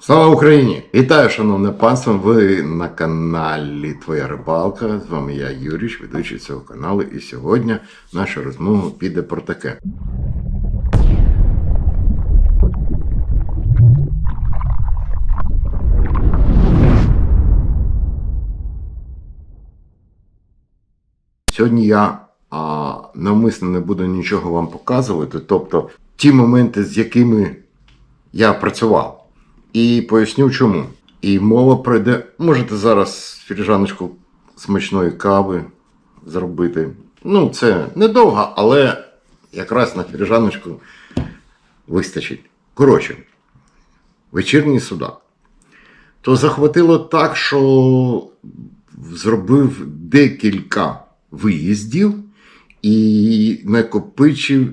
Слава Україні! Вітаю, шановне панство! Ви на каналі Твоя Рибалка. З вами я, Юріч, ведучий цього каналу. І сьогодні наша розмова піде про таке. Сьогодні я а, навмисно не буду нічого вам показувати, тобто ті моменти, з якими я працював. І поясню чому. І мова пройде. Можете зараз філіжаночку смачної кави зробити. Ну, це недовго, але якраз на філіжаночку вистачить. Коротше, вечірній судак. То захватило так, що зробив декілька виїздів і накопичив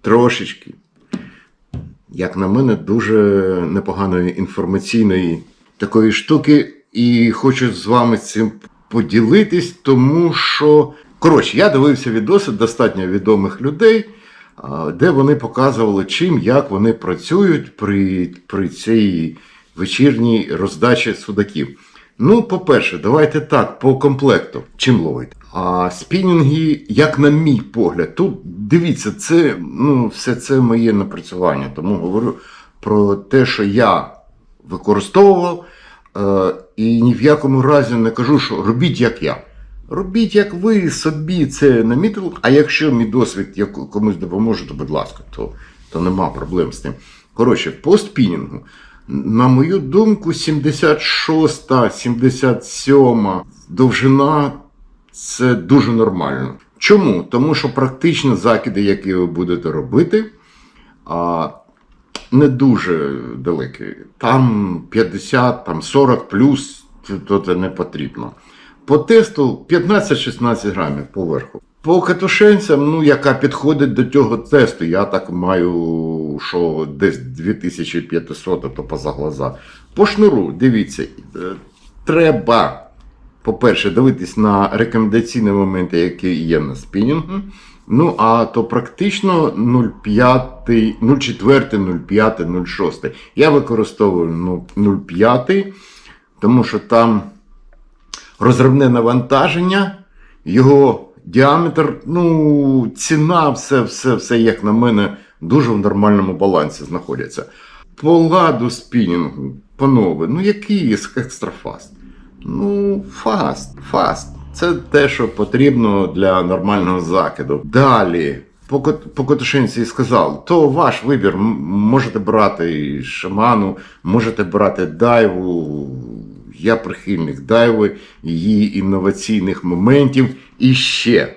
трошечки як на мене, дуже непоганої інформаційної такої штуки, і хочу з вами цим поділитись, тому що, коротше, я дивився відоси достатньо відомих людей, де вони показували, чим, як вони працюють при, при цій вечірній роздачі судаків. Ну, по-перше, давайте так, по комплекту. Чим ловить? А спінінги, як на мій погляд, тут дивіться, це ну, все це моє напрацювання. Тому говорю про те, що я використовував, е, і ні в якому разі не кажу, що робіть як я. Робіть, як ви собі це намітили. А якщо мій досвід комусь допоможе, то будь ласка, то, то нема проблем з тим. Коротше, по спінінгу. На мою думку, 76, 77 довжина це дуже нормально. Чому? Тому що практично закиди, які ви будете робити, а, не дуже далекі. Там 50, там 40 плюс, то це не потрібно. По тесту 15-16 грамів поверху. По катушенцям, ну, яка підходить до цього тесту, я так маю, що десь 2500, то поза глаза. По шнуру, дивіться, е, треба, по-перше, дивитись на рекомендаційні моменти, які є на спінінгу. Ну, а то практично 0,5, 0,4, 0,5, 0,6. Я використовую ну, 0,5, тому що там розривне навантаження, його діаметр, ну, ціна, все, все, все, як на мене, дуже в нормальному балансі знаходяться. По ладу спінінгу, панове, ну який екстрафаст? Ну, фаст, фаст. Це те, що потрібно для нормального закиду. Далі. По, по сказав, то ваш вибір. Можете брати шаману, можете брати дайву. Я прихильник дайви, її інноваційних моментів. І ще,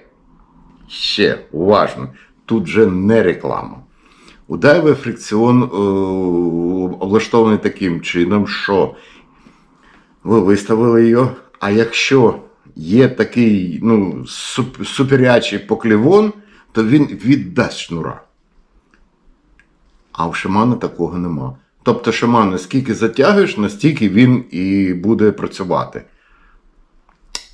ще уважно, тут же не реклама. У дайви фрикціон е, облаштований таким чином, що ви виставили його, а якщо є такий ну, суп, суперячий поклівон, то він віддасть шнура. А у шамана такого нема. Тобто, шаман, наскільки затягуєш, настільки він і буде працювати.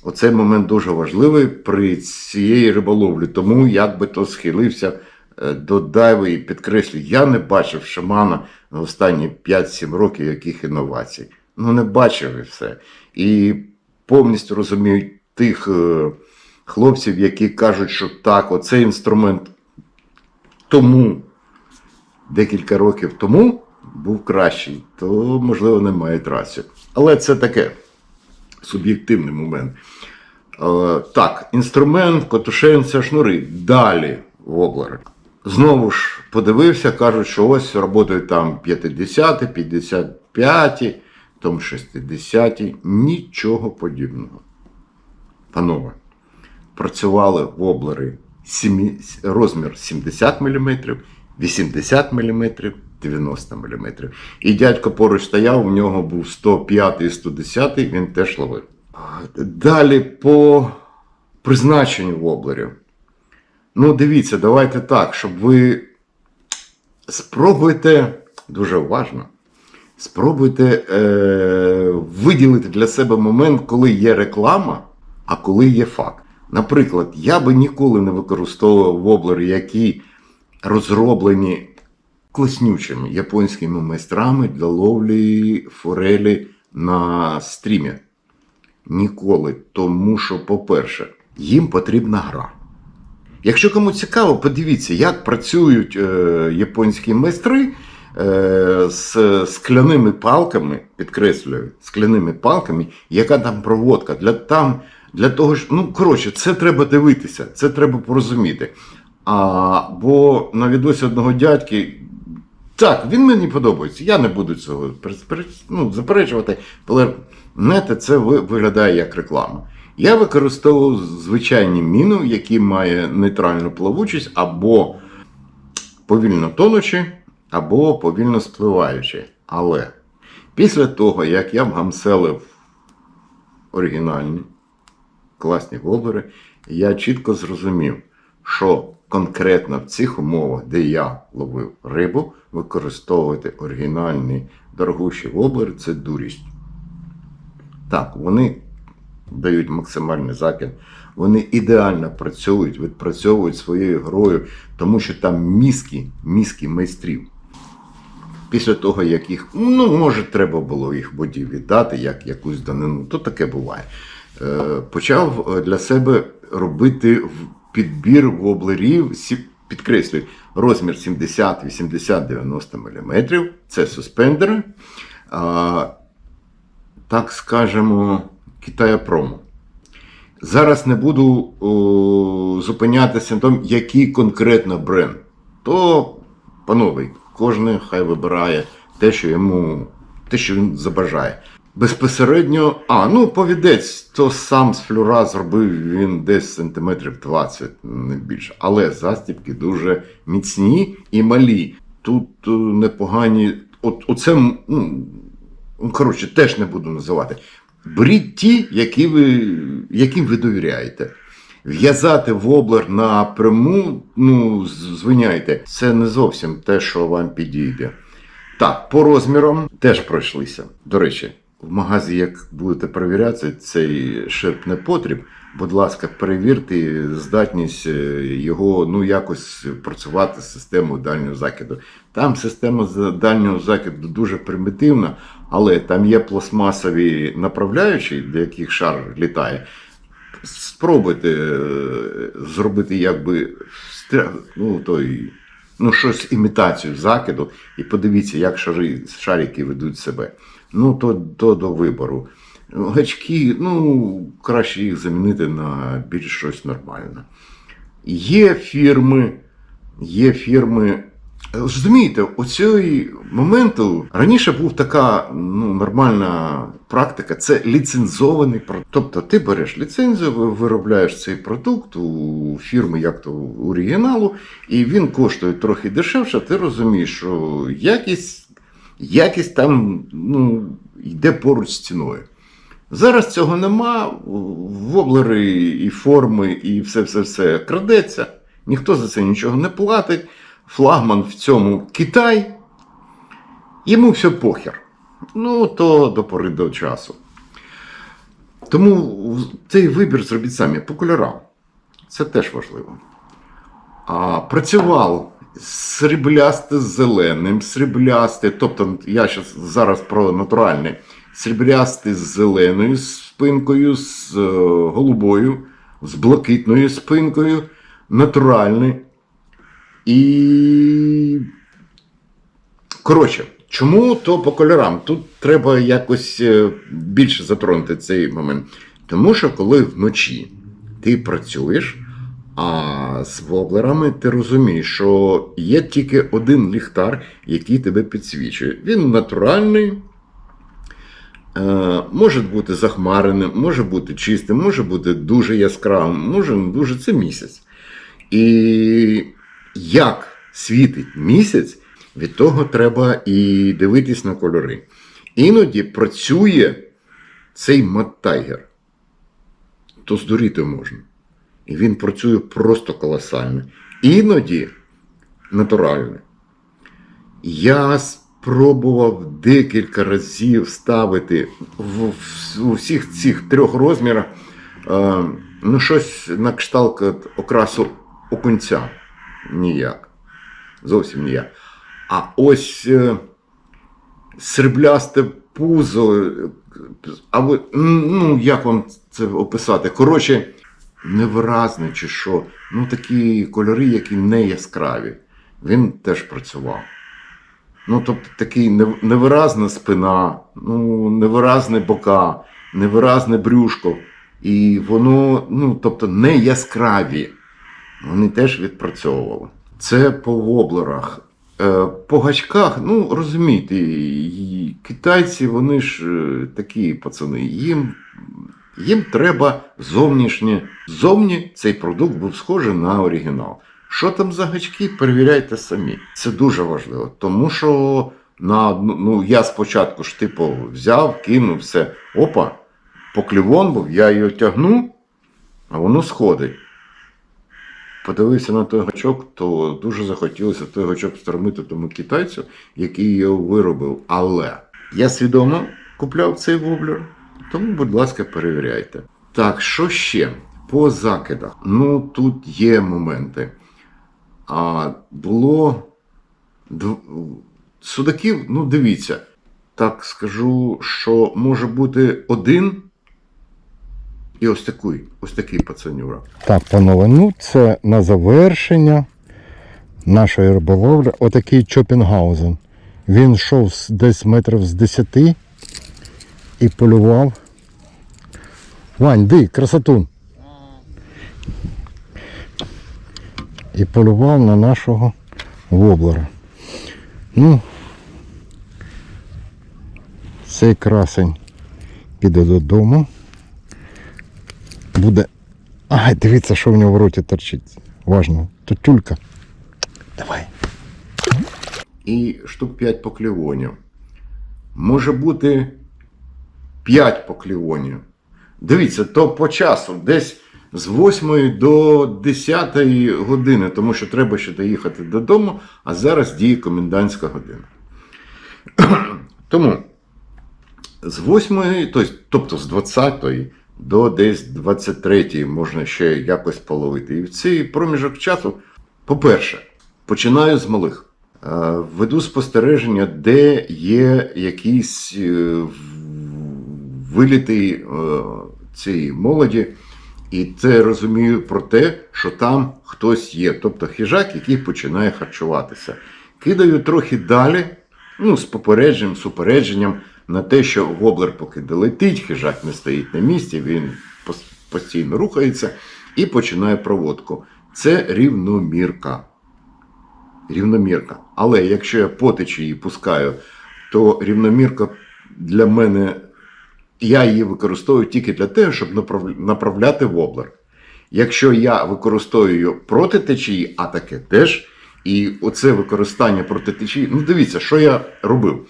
Оцей момент дуже важливий при цієї риболовлі. Тому як би то схилився е, до дайви і підкреслю, я не бачив шамана на останні 5-7 років яких інновацій. Ну, не бачив і все. І повністю розумію тих е, хлопців, які кажуть, що так, оцей інструмент тому декілька років тому був кращий, то, можливо, не мають рацію. Але це таке суб'єктивний момент. Е, так, інструмент, котушенця, шнури. Далі воблери. Знову ж подивився, кажуть, що ось працюють там 50, 55, там 60. Нічого подібного. Панове, працювали воблери розмір 70 мм, 80 мм, 90 мм. І дядько поруч стояв, у нього був 105 і 110, він теж ловив. Далі по призначенню воблерів. Ну, дивіться, давайте так, щоб ви спробуйте дуже уважно. Спробуйте е, виділити для себе момент, коли є реклама, а коли є факт. Наприклад, я би ніколи не використовував воблери, які розроблені класнючими японськими майстрами для ловлі форелі на стрімі. Ніколи. Тому що, по-перше, їм потрібна гра. Якщо кому цікаво, подивіться, як працюють е, японські майстри е, з скляними палками, підкреслюю, скляними палками, яка там проводка. Для, там, для того ж, ну коротше, це треба дивитися, це треба порозуміти. А, бо на відосі одного дядьки. Так, він мені подобається. Я не буду цього ну, заперечувати, але знаєте, це виглядає як реклама. Я використовував звичайні міну, які має нейтральну плавучість або повільно тонучі, або повільно спливаючі. Але після того, як я вгамселив оригінальні класні воблери, я чітко зрозумів, що конкретно в цих умовах, де я ловив рибу, використовувати оригінальні дорогущі воблери це дурість. Так, вони дають максимальний закид, вони ідеально працюють, відпрацьовують своєю грою, тому що там мізки, мізки майстрів. Після того, як їх, ну, може, треба було їх воді віддати, як якусь данину, то таке буває. Е, почав е, для себе робити підбір воблерів, підкреслюю, розмір 70, 80, 90 мм. Це суспендери. Так скажемо, Китая Промо. Зараз не буду о, зупинятися на тому, який конкретно бренд. То, панове, кожен хай вибирає те, що йому, те, що він забажає. Безпосередньо, а, ну, повідець, то сам з флюра зробив він десь сантиметрів 20, не більше. Але застібки дуже міцні і малі. Тут е, непогані. От, оце, ну, коротше, теж не буду називати. Беріть ті, які ви, яким ви довіряєте. В'язати воблер напряму, ну, звиняйте, це не зовсім те, що вам підійде. Так, по розмірам теж пройшлися. До речі, в магазі, як будете перевіряти цей ширп не потріб, будь ласка, перевірте здатність е, його ну, якось працювати з системою дальнього закиду. Там система дальнього закиду дуже примітивна, але там є пластмасові направляючі, до яких шар літає. Спробуйте е, зробити якби ну, той, ну, щось імітацію закиду, і подивіться, як шари, шарики ведуть себе. Ну, то, то до вибору. Гачки, ну, краще їх замінити на більш щось нормальне. Є фірми, є фірми. Розумієте, у цього моменту раніше був така ну, нормальна практика, це ліцензований продукт. Тобто ти береш ліцензію, виробляєш цей продукт у фірми, як то оригіналу, і він коштує трохи дешевше, ти розумієш, що якість, якість там ну, йде поруч з ціною. Зараз цього нема. Воблери і форми, і все-все-все крадеться. Ніхто за це нічого не платить. Флагман в цьому Китай. Йому все похер. Ну, то до пори до часу. Тому цей вибір зробіть самі по кольорам. Це теж важливо. А, працював сріблясте з зеленим, сріблясте, тобто я щас, зараз про натуральне, сріблясте з зеленою спинкою, з е, голубою, з блакитною спинкою, натуральний. І. Коротше, чому то по кольорам? Тут треба якось е, більше затронути цей момент. Тому що коли вночі ти працюєш, а з воблерами ти розумієш, що є тільки один ліхтар, який тебе підсвічує. Він натуральний, е, може бути захмареним, може бути чистим, може бути дуже яскравим, може не дуже це місяць. І як світить місяць, від того треба і дивитись на кольори. Іноді працює цей маттайгер, то здуріти можна. І він працює просто колосально. Іноді натурально. Я спробував декілька разів ставити в, у всіх цих трьох розмірах е, ну, щось на кшталт окрасу окунця. Ніяк. Зовсім ніяк. А ось е, сріблясте пузо, е, а ви, ну, як вам це описати? Коротше, невиразне чи що. Ну, такі кольори, які не яскраві. Він теж працював. Ну, тобто такий невиразна спина, ну, невиразне бока, невиразне брюшко. І воно, ну, тобто, не яскраві. Вони теж відпрацьовували. Це по воблерах. Е, По гачках, ну розумієте, китайці, вони ж е, такі пацани, їм, їм треба зовнішнє. Зовні цей продукт був схожий на оригінал. Що там за гачки, перевіряйте самі. Це дуже важливо. Тому що на, ну, я спочатку ж типу взяв, кинув все. Опа, поклівон був, я його тягну, а воно сходить. Подивився на той гачок, то дуже захотілося той гачок встромити тому китайцю, який його виробив. Але я свідомо купляв цей воблер, тому, будь ласка, перевіряйте. Так, що ще? По закидах. Ну, тут є моменти. А було судаків, ну дивіться, так скажу, що може бути один і ось такий, ось такий пацанюра. Так, панове, ну це на завершення нашої риболовлі. Отакий Чопінгаузен. Він йшов десь метрів з 10 і полював. Вань, ди, красотун. І полював на нашого воблера. Ну, цей красень піде додому. Буде Ай, дивіться, що в нього в роті торчить. Важно. Тутюлька. Давай. і штук 5 поклівонів. Може бути 5 поклівонів. Дивіться, то по часу десь з 8 до 10 години, тому що треба ще доїхати додому, а зараз діє комендантська година. Тому з 8, тобто- з 20 до десь 23 можна ще якось половити. І в цей проміжок часу, по-перше, починаю з малих. Е, Веду спостереження, де є якісь е, виліти е, цієї молоді, і це розумію про те, що там хтось є, тобто хижак, який починає харчуватися. Кидаю трохи далі, ну, з попередженням, з упередженням на те, що воблер поки долетить, хижак не стоїть на місці, він постійно рухається і починає проводку. Це рівномірка рівномірка. Але якщо я по течії пускаю, то рівномірка для мене, я її використовую тільки для того, щоб направ- направляти воблер. Якщо я використовую проти течії, а таке теж, і оце використання проти течії, ну дивіться, що я робив.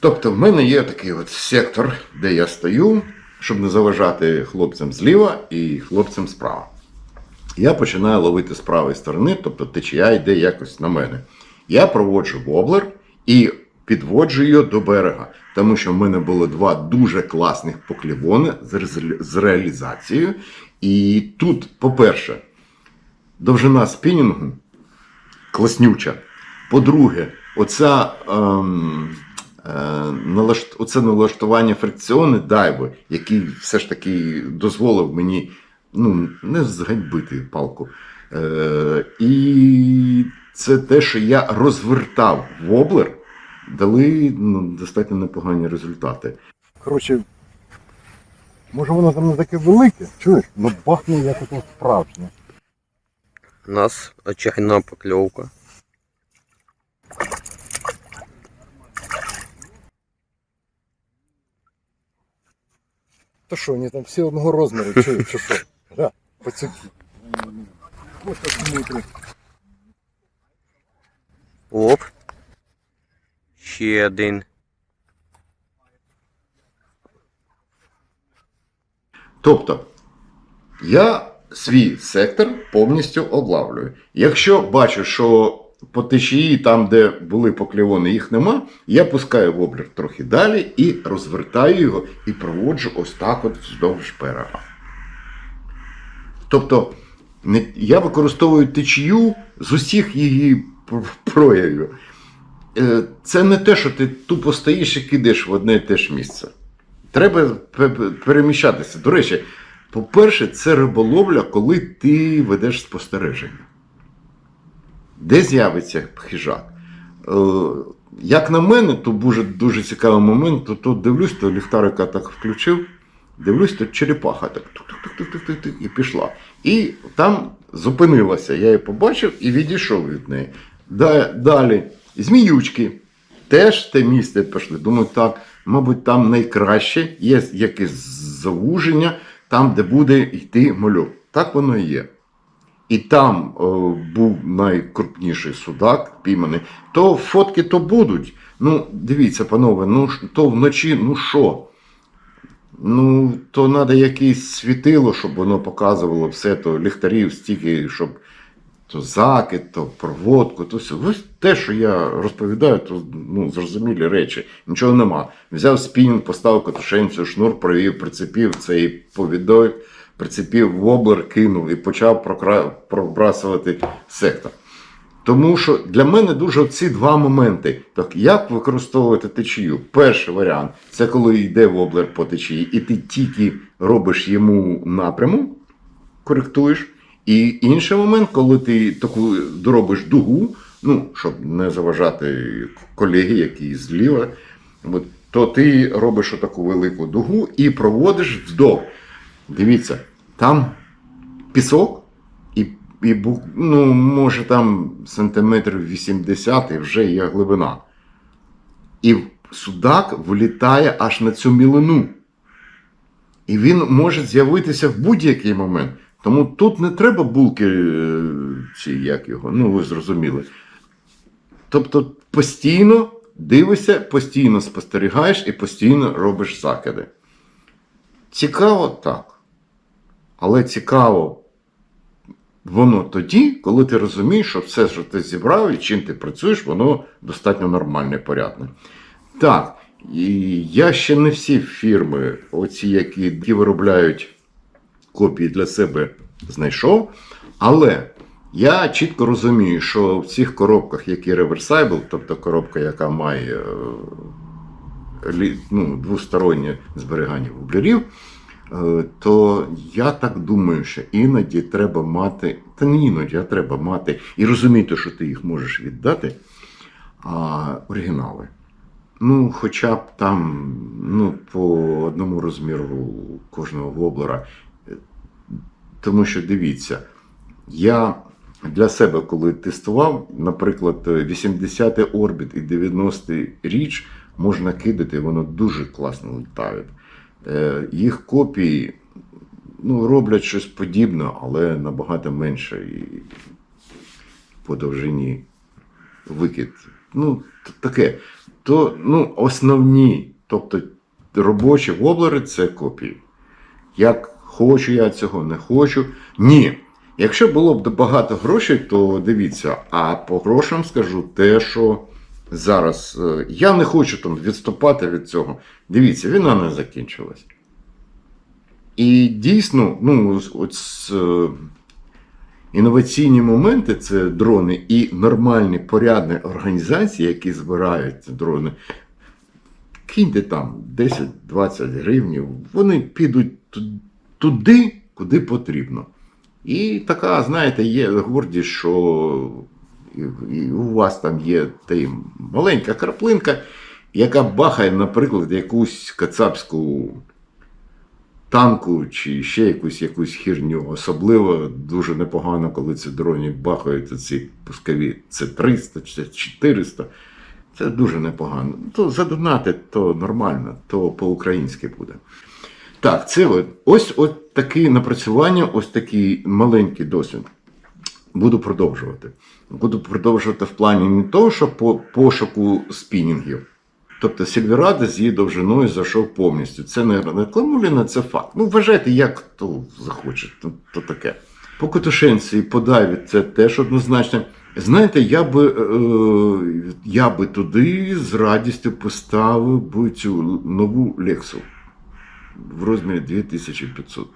Тобто, в мене є такий от сектор, де я стою, щоб не заважати хлопцям зліва і хлопцям справа я починаю ловити з правої сторони, тобто течія йде якось на мене. Я проводжу воблер і підводжу її до берега, тому що в мене було два дуже класних поклівони з реалізацією. І тут, по-перше, довжина спінінгу класнюча. По-друге, оця, ем, е, налашт... оце налаштування фрикціони дайви, який все ж таки дозволив мені ну, не зганьбити палку. Е, і це те, що я розвертав воблер, дали ну, достатньо непогані результати. Коротше, може воно там не таке велике, чуєш? Ну бахне як ото справжнє. У нас очередна покльовка. То що, вони там всі одного розміру, чуєш, чи що? Да, пацюки. Ось так внутрі. Оп. Ще один. Тобто, я свій сектор повністю облавлюю. Якщо бачу, що по течії, там, де були покльовони, їх нема, я пускаю воблер трохи далі і розвертаю його і проводжу ось так от вздовж берега. Тобто, я використовую течію з усіх її проявів. Е, це не те, що ти тупо стоїш і кидаєш в одне і те ж місце. Треба пе- пе- переміщатися. До речі, по-перше, це риболовля, коли ти ведеш спостереження. Де з'явиться хижак? Е, як на мене, то дуже, дуже цікавий момент, то, то дивлюсь, то ліхтарика так включив, дивлюсь, то черепаха так тук-тук-тук-тук-тук і пішла. І там зупинилася. Я її побачив і відійшов від неї. Далі зміючки. Теж те місце пішли. Думаю, так, мабуть, там найкраще є якесь завуження, там, де буде йти мальок. Так воно і є. І там е, був найкрупніший судак пійманий. То фотки то будуть. Ну, дивіться, панове, ну то вночі, ну що? Ну, то треба якесь світило, щоб воно показувало все, то ліхтарів стільки, щоб то закид, то проводку, то все. Ось те, що я розповідаю, то ну, зрозумілі речі. Нічого нема. Взяв спінінг, поставив катушенцю, шнур провів, прицепив цей повідой, прицепив воблер, кинув і почав прокра- пробрасувати сектор. Тому що для мене дуже ці два моменти. Так, як використовувати течію? Перший варіант це коли йде воблер по течії, і ти тільки робиш йому напряму, коректуєш. І інший момент, коли ти таку доробиш дугу, ну, щоб не заважати колеги, які зліва, то ти робиш таку велику дугу і проводиш вздовж. Дивіться, там пісок, і, і ну, може там сантиметрів 80 і вже є глибина. І судак влітає аж на цю мілину. І він може з'явитися в будь-який момент. Тому тут не треба булки, е, чи як його, ну ви зрозуміли. Тобто постійно дивишся, постійно спостерігаєш і постійно робиш закиди. Цікаво так. Але цікаво воно тоді, коли ти розумієш, що все, що ти зібрав і чим ти працюєш, воно достатньо нормальне, порядне. Так, і я ще не всі фірми, оці, які виробляють копії для себе, знайшов. Але я чітко розумію, що в цих коробках, які реверсайбл, тобто коробка, яка має е, ну, двостороннє зберігання вуглерів, е, то я так думаю, що іноді треба мати, та не іноді, а треба мати і розуміти, що ти їх можеш віддати, а, оригінали. Ну, хоча б там ну, по одному розміру кожного воблера. Тому що дивіться, я для себе, коли тестував, наприклад, 80-й орбіт і 90-й річ можна кидати, воно дуже класно літає. Е, Їх копії ну, роблять щось подібне, але набагато менше і по довжині викид. Ну, таке. То ну, основні, тобто робочі воблери це копії. Як хочу я цього, не хочу. Ні. Якщо було б багато грошей, то дивіться, а по грошам скажу те, що зараз е, я не хочу там відступати від цього. Дивіться, війна не закінчилась. І дійсно, ну, ось- е, інноваційні моменти це дрони і нормальні порядні організації, які збирають дрони. Киньте там 10-20 гривнів, вони підуть туди, куди потрібно. І така, знаєте, є гордість, що і, у вас там є та маленька краплинка, яка бахає, наприклад, якусь кацапську танку чи ще якусь якусь хірню. Особливо дуже непогано, коли ці дроні бахають ці пускові. Це 300, це 400. Це дуже непогано. То задонати, то нормально, то по-українськи буде. Так, це от. ось от такі напрацювання, ось такий маленький досвід. Буду продовжувати. Буду продовжувати в плані не того, що по пошуку спінінгів. Тобто Сільверада з її довжиною зайшов повністю. Це не рекламуліна, це факт. Ну, вважайте, як хто захоче, то, то таке. По Котушенці і по Дайві це теж однозначно. Знаєте, я би, е, я би туди з радістю поставив би цю нову Лексу в розмірі 2500.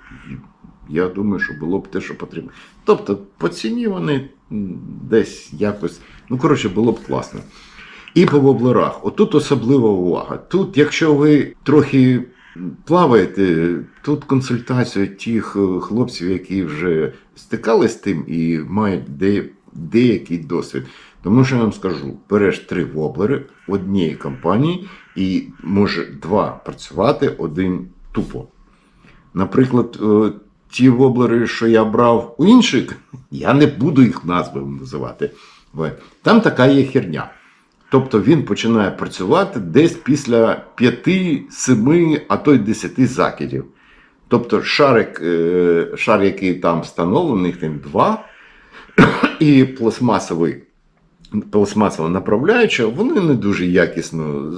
Я думаю, що було б те, що потрібно. Тобто, по ціні вони десь якось. Ну, коротше, було б класно. І по воблерах. Отут особлива увага. Тут, якщо ви трохи плаваєте, тут консультація тих е, хлопців, які вже стикались з тим і мають де, деякий досвід. Тому що я вам скажу, береш три воблери однієї компанії і може два працювати, один тупо. Наприклад, е, ті воблери, що я брав у інших, я не буду їх назви називати. Там така є херня. Тобто він починає працювати десь після 5, 7, а то й 10 закидів. Тобто шарик, е, шар, який там встановлений, там два, і пластмасовий, пластмасова направляюча, вони не дуже якісно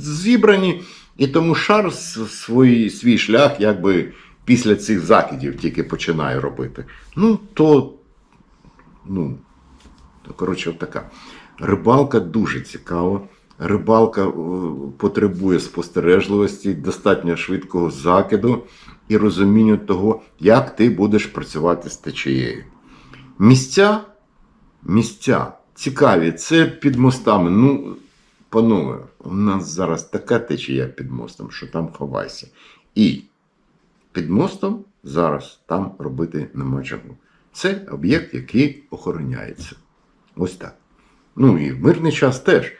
зібрані, і тому шар свій, свій шлях якби після цих закидів тільки починає робити. Ну, то, ну, то коротше, така. Рибалка дуже цікава. Рибалка е, потребує спостережливості, достатньо швидкого закиду і розуміння того, як ти будеш працювати з течією. Місця, місця цікаві, це під мостами. Ну, панове, у нас зараз така течія під мостом, що там ховайся. І під мостом зараз там робити нема чого. Це об'єкт, який охороняється. Ось так. Ну і в мирний час теж.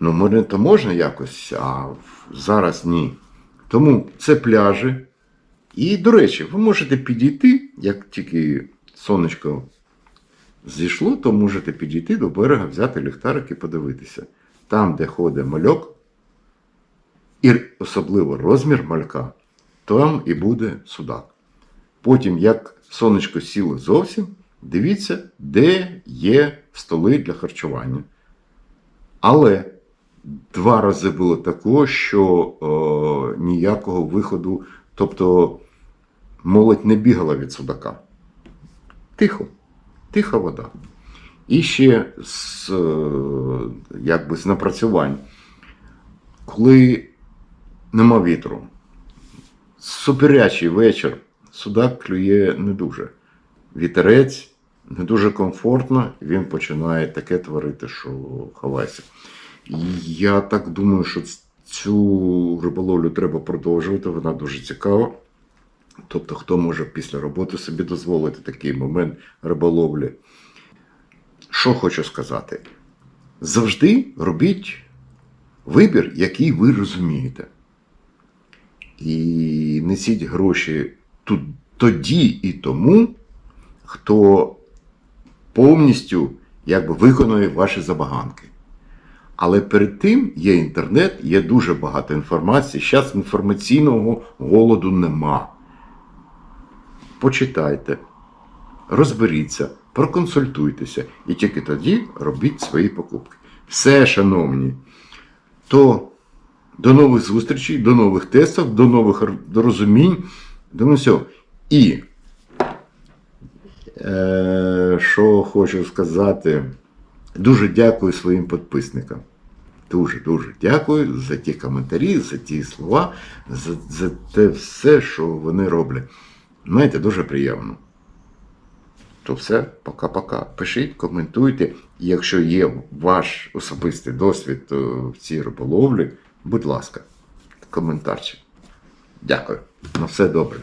Ну, мирне то можна якось, а зараз ні. Тому це пляжі. І, до речі, ви можете підійти, як тільки сонечко зійшло, то можете підійти до берега, взяти ліхтарик і подивитися. Там, де ходить мальок, і особливо розмір малька, там і буде судак. Потім, як сонечко сіло зовсім, дивіться, де є столи для харчування. Але два рази було такого, що о, ніякого виходу, тобто молодь не бігала від судака. Тихо, тиха вода. І ще з, е, якби з напрацювань, коли нема вітру, суперячий вечір, судак клює не дуже. Вітерець не дуже комфортно, він починає таке творити, що ховайся. Я так думаю, що цю риболовлю треба продовжувати, вона дуже цікава. Тобто, хто може після роботи собі дозволити такий момент риболовлі. Що хочу сказати? Завжди робіть вибір, який ви розумієте. І несіть гроші тут, тоді і тому, хто повністю якби, виконує ваші забаганки. Але перед тим є інтернет, є дуже багато інформації. Зараз інформаційного голоду нема. Почитайте, розберіться, проконсультуйтеся і тільки тоді робіть свої покупки. Все, шановні, то до нових зустрічей, до нових тестів, до нових розумінь. До всього. І е, що хочу сказати, дуже дякую своїм підписникам. Дуже дуже дякую за ті коментарі, за ті слова, за, за те все, що вони роблять. Знаєте, дуже приємно. То все, пока-пока. Пишіть, коментуйте. Якщо є ваш особистий досвід в цій риболовлі, будь ласка, коментарчик. Дякую. На все добре.